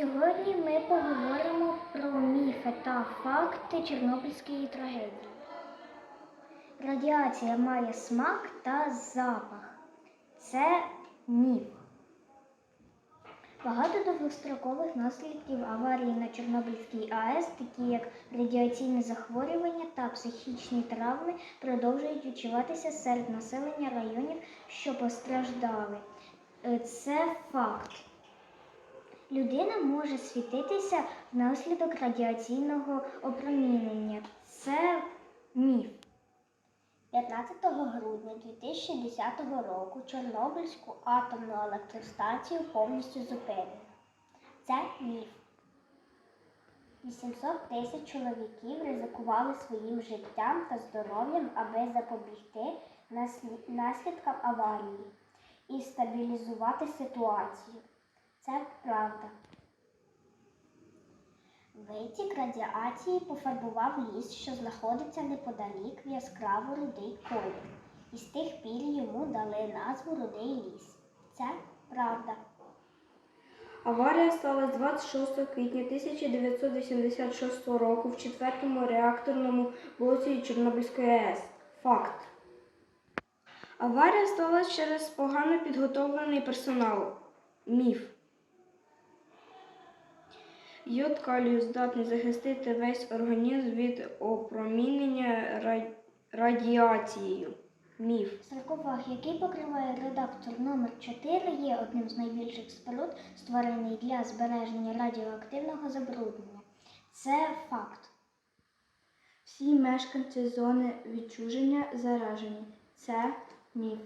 Сьогодні ми поговоримо про міфи та факти Чорнобильської трагедії. Радіація має смак та запах. Це міф. Багато довгострокових наслідків аварії на Чорнобильській АЕС, такі як радіаційне захворювання та психічні травми, продовжують відчуватися серед населення районів, що постраждали. Е, Це факт. Людина може світитися внаслідок радіаційного опромінення. Це міф. 15 грудня 2010 року Чорнобильську атомну електростанцію повністю зупинено. Це міф. 800 тисяч чоловіків ризикували своїм життям та здоров'ям, аби запобігти наслідкам аварії і стабілізувати ситуацію. Це правда. Витік радіації пофарбував ліс, що знаходиться неподалік в яскраво рудий колір. І з тих пір йому дали назву Рудий ліс. Це правда. Аварія сталася 26 квітня 1986 року в четвертому реакторному блоці Чорнобильської АЕС. Факт. Аварія сталася через погано підготовлений персонал. Міф. Йод калію здатний захистити весь організм від опромінення ра- радіацією. Міф. Саркофаг, який покриває редактор номер 4 є одним з найбільших споруд, створений для збереження радіоактивного забруднення. Це факт. Всі мешканці зони відчуження заражені. Це міф.